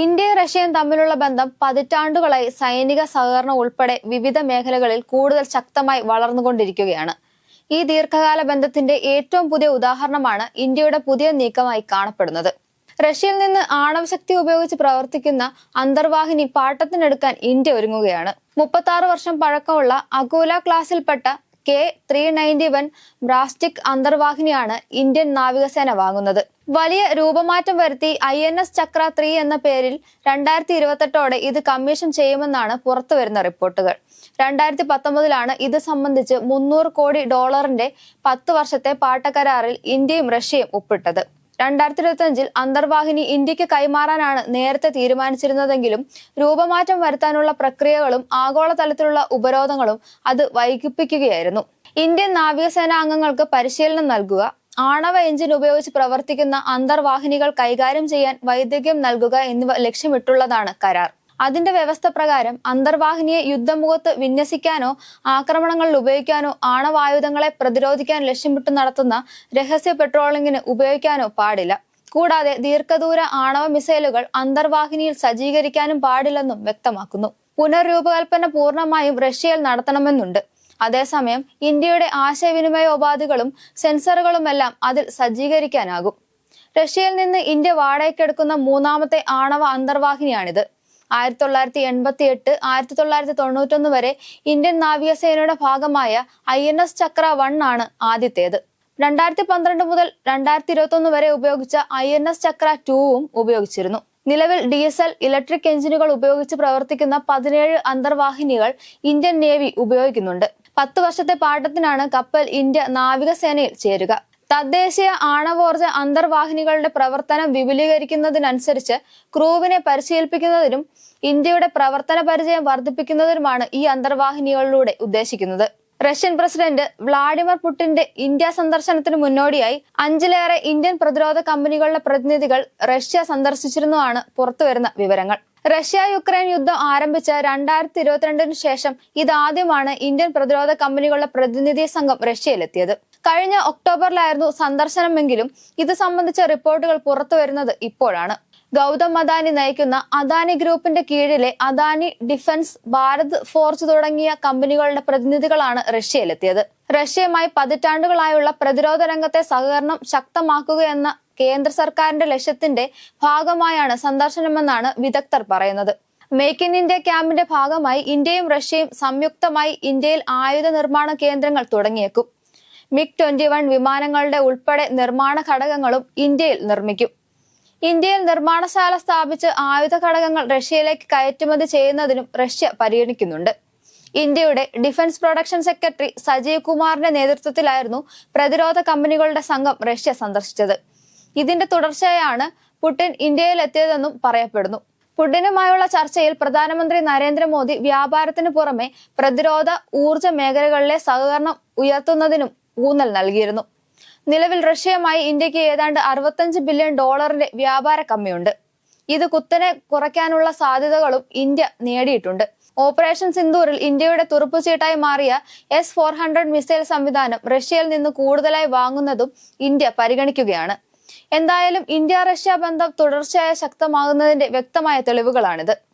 ഇന്ത്യയും റഷ്യയും തമ്മിലുള്ള ബന്ധം പതിറ്റാണ്ടുകളായി സൈനിക സഹകരണം ഉൾപ്പെടെ വിവിധ മേഖലകളിൽ കൂടുതൽ ശക്തമായി വളർന്നുകൊണ്ടിരിക്കുകയാണ്. ഈ ദീർഘകാല ബന്ധത്തിന്റെ ഏറ്റവും പുതിയ ഉദാഹരണമാണ് ഇന്ത്യയുടെ പുതിയ നീക്കമായി കാണപ്പെടുന്നത്. റഷ്യയിൽ നിന്ന് ആണവശക്തി ഉപയോഗിച്ച് പ്രവർത്തിക്കുന്ന അന്തർവാഹിനി പാട്ടത്തിനെടുക്കാൻ ഇന്ത്യ ഒരുങ്ങുകയാണ്. മുപ്പത്തി വർഷം പഴക്കമുള്ള Akula ക്ലാസിൽപ്പെട്ട K three ninety one Bratsk അന്തർവാഹിനിയാണ് Indian നാവികസേന വാങ്ങുന്നത്. വലിയ രൂപമാറ്റം വരുത്തി I N S Chakra three എന്ന പേരിൽ രണ്ടായിരത്തി ഇരുപത്തെട്ടോടെ ഇത് കമ്മീഷൻ ചെയ്യുമെന്നാണ് പുറത്തുവരുന്ന റിപ്പോർട്ടുകൾ. രണ്ടായിരത്തി പത്തൊമ്പതിലാണ് ഇത് സംബന്ധിച്ച് മുന്നൂറ് കോടി ഡോളറിന്റെ പത്ത് വർഷത്തെ പാട്ടക്കരാറിൽ ഇന്ത്യയും റഷ്യയും ഒപ്പിട്ടത്. രണ്ടായിരത്തി ഇരുപത്തിയഞ്ചിൽ അന്തർവാഹിനി ഇന്ത്യയ്ക്ക് കൈമാറാനാണ് നേരത്തെ തീരുമാനിച്ചിരുന്നതെങ്കിലും രൂപമാറ്റം വരുത്താനുള്ള പ്രക്രിയകളും ആഗോളതലത്തിലുള്ള ഉപരോധങ്ങളും അത് വൈകിപ്പിക്കുകയായിരുന്നു. ഇന്ത്യൻ നാവികസേന അംഗങ്ങൾക്ക് പരിശീലനം നൽകുക ആണവ എഞ്ചിൻ ഉപയോഗിച്ച് പ്രവർത്തിക്കുന്ന അന്തർവാഹിനികൾ കൈകാര്യം ചെയ്യാൻ വൈദഗ്ധ്യം നൽകുക എന്നിവ ലക്ഷ്യമിട്ടുള്ളതാണ് കരാർ. അതിന്റെ വ്യവസ്ഥ പ്രകാരം അന്തർവാഹിനിയെ യുദ്ധമുഖത്ത് വിന്യസിക്കാനോ ആക്രമണങ്ങളിൽ ഉപയോഗിക്കാനോ ആണവായുധങ്ങളെ പ്രതിരോധിക്കാൻ ലക്ഷ്യമിട്ട് നടത്തുന്ന രഹസ്യ പെട്രോളിംഗിന് ഉപയോഗിക്കാനോ പാടില്ല. കൂടാതെ ദീർഘദൂര ആണവ മിസൈലുകൾ അന്തർവാഹിനിയിൽ സജ്ജീകരിക്കാനും പാടില്ലെന്നും വ്യക്തമാക്കുന്നു. പുനർരൂപകൽപ്പന പൂർണമായും റഷ്യയിൽ നടത്തണമെന്നുണ്ട്. അതേസമയം ഇന്ത്യയുടെ ആശയവിനിമയ ഉപാധികളും സെൻസറുകളുമെല്ലാം അതിൽ സജ്ജീകരിക്കാനാകും. റഷ്യയിൽ നിന്ന് ഇന്ത്യ വാടകയ്ക്കെടുക്കുന്ന മൂന്നാമത്തെ ആണവ അന്തർവാഹിനിയാണിത്. ആയിരത്തി തൊള്ളായിരത്തി എൺപത്തി എട്ട് ആയിരത്തി തൊള്ളായിരത്തി തൊണ്ണൂറ്റൊന്ന് വരെ ഇന്ത്യൻ നാവികസേനയുടെ ഭാഗമായ I N S Chakra one ആണ് ആദ്യത്തേത്. രണ്ടായിരത്തി പന്ത്രണ്ട് മുതൽ രണ്ടായിരത്തി ഇരുപത്തി ഒന്ന് വരെ ഉപയോഗിച്ച ഐ എൻ എസ് ചക്ര ടൂവും ഉപയോഗിച്ചിരുന്നു. നിലവിൽ ഡി എസ് എൽ ഇലക്ട്രിക് എഞ്ചിനുകൾ ഉപയോഗിച്ച് പ്രവർത്തിക്കുന്ന പതിനേഴ് അന്തർവാഹിനികൾ ഇന്ത്യൻ നേവി ഉപയോഗിക്കുന്നുണ്ട്. പത്ത് വർഷത്തെ പാഠത്തിനാണ് കപ്പൽ ഇന്ത്യ നാവികസേനയിൽ ചേരുക. തദ്ദേശീയ ആണവോർജ അന്തർവാഹിനികളുടെ പ്രവർത്തനം വിപുലീകരിക്കുന്നതിനനുസരിച്ച് ക്രൂവിനെ പരിശീലിപ്പിക്കുന്നതിനും ഇന്ത്യയുടെ പ്രവർത്തന പരിചയം വർദ്ധിപ്പിക്കുന്നതിനുമാണ് ഈ അന്തർവാഹിനികളിലൂടെ ഉദ്ദേശിക്കുന്നത്. റഷ്യൻ പ്രസിഡന്റ് വ്ളാഡിമിർ പുടിന്റെ ഇന്ത്യ സന്ദർശനത്തിന് മുന്നോടിയായി അഞ്ചിലേറെ ഇന്ത്യൻ പ്രതിരോധ കമ്പനികളുടെ പ്രതിനിധികൾ റഷ്യ സന്ദർശിച്ചിരുന്നുവാണ് പുറത്തുവരുന്ന വിവരങ്ങൾ. റഷ്യ യുക്രൈൻ യുദ്ധം ആരംഭിച്ച രണ്ടായിരത്തി ഇരുപത്തിരണ്ടിന് ശേഷം ഇതാദ്യമാണ് ഇന്ത്യൻ പ്രതിരോധ കമ്പനികളുടെ പ്രതിനിധി സംഘം റഷ്യയിലെത്തിയത്. കഴിഞ്ഞ ഒക്ടോബറിലായിരുന്നു സന്ദർശനമെങ്കിലും ഇത് സംബന്ധിച്ച റിപ്പോർട്ടുകൾ പുറത്തുവരുന്നത് ഇപ്പോഴാണ്. ഗൗതം അദാനി നയിക്കുന്ന അദാനി ഗ്രൂപ്പിന്റെ കീഴിലെ അദാനി ഡിഫൻസ് ഭാരത് ഫോർജ് തുടങ്ങിയ കമ്പനികളുടെ പ്രതിനിധികളാണ് റഷ്യയിലെത്തിയത്. റഷ്യയുമായി പതിറ്റാണ്ടുകളായുള്ള പ്രതിരോധ രംഗത്തെ സഹകരണം ശക്തമാക്കുക എന്ന കേന്ദ്ര സർക്കാരിന്റെ ലക്ഷ്യത്തിന്റെ ഭാഗമായാണ് സന്ദർശനമെന്നാണ് വിദഗ്ധർ പറയുന്നത്. മേക്ക് ഇൻ ഇന്ത്യ ക്യാമ്പിന്റെ ഭാഗമായി ഇന്ത്യയും റഷ്യയും സംയുക്തമായി ഇന്ത്യയിൽ ആയുധ നിർമ്മാണ കേന്ദ്രങ്ങൾ തുടങ്ങിയേക്കും. മിഗ് ട്വന്റി വൺ വിമാനങ്ങളുടെ ഉൾപ്പെടെ നിർമ്മാണ ഘടകങ്ങളും ഇന്ത്യയിൽ നിർമ്മിക്കും. ഇന്ത്യയിൽ നിർമ്മാണശാല സ്ഥാപിച്ച് ആയുധ ഘടകങ്ങൾ റഷ്യയിലേക്ക് കയറ്റുമതി ചെയ്യുന്നതിനും റഷ്യ പരിഗണിക്കുന്നുണ്ട്. ഇന്ത്യയുടെ ഡിഫൻസ് പ്രൊഡക്ഷൻ സെക്രട്ടറി സജീവ് കുമാറിന്റെ നേതൃത്വത്തിലായിരുന്നു പ്രതിരോധ കമ്പനികളുടെ സംഘം റഷ്യ സന്ദർശിച്ചത്. ഇതിന്റെ തുടർച്ചയാണ് പുടിൻ ഇന്ത്യയിൽ എത്തിയതെന്നും പറയപ്പെടുന്നു. പുടിനുമായുള്ള ചർച്ചയിൽ പ്രധാനമന്ത്രി നരേന്ദ്രമോദി വ്യാപാരത്തിന് പുറമെ പ്രതിരോധ ഊർജ മേഖലകളിലെ സഹകരണം ഉയർത്തുന്നതിനും ഊന്നൽ നൽകിയിരുന്നു. നിലവിൽ റഷ്യയുമായി ഇന്ത്യയ്ക്ക് ഏതാണ്ട് അറുപത്തഞ്ച് ബില്യൺ ഡോളറിന്റെ വ്യാപാര കമ്മിയുണ്ട്. ഇത് കുത്തനെ കുറയ്ക്കാനുള്ള സാധ്യതകളും ഇന്ത്യ നേടിയിട്ടുണ്ട്. ഓപ്പറേഷൻ സിന്ദൂറിൽ ഇന്ത്യയുടെ തുറുപ്പുചീട്ടായി മാറിയ എസ് ഫോർ ഹൺഡ്രഡ് മിസൈൽ സംവിധാനം റഷ്യയിൽ നിന്ന് കൂടുതലായി വാങ്ങുന്നതും ഇന്ത്യ പരിഗണിക്കുകയാണ്. എന്തായാലും ഇന്ത്യ റഷ്യ ബന്ധം തുടർച്ചയായി ശക്തമാകുന്നതിന്റെ വ്യക്തമായ തെളിവുകളാണിത്.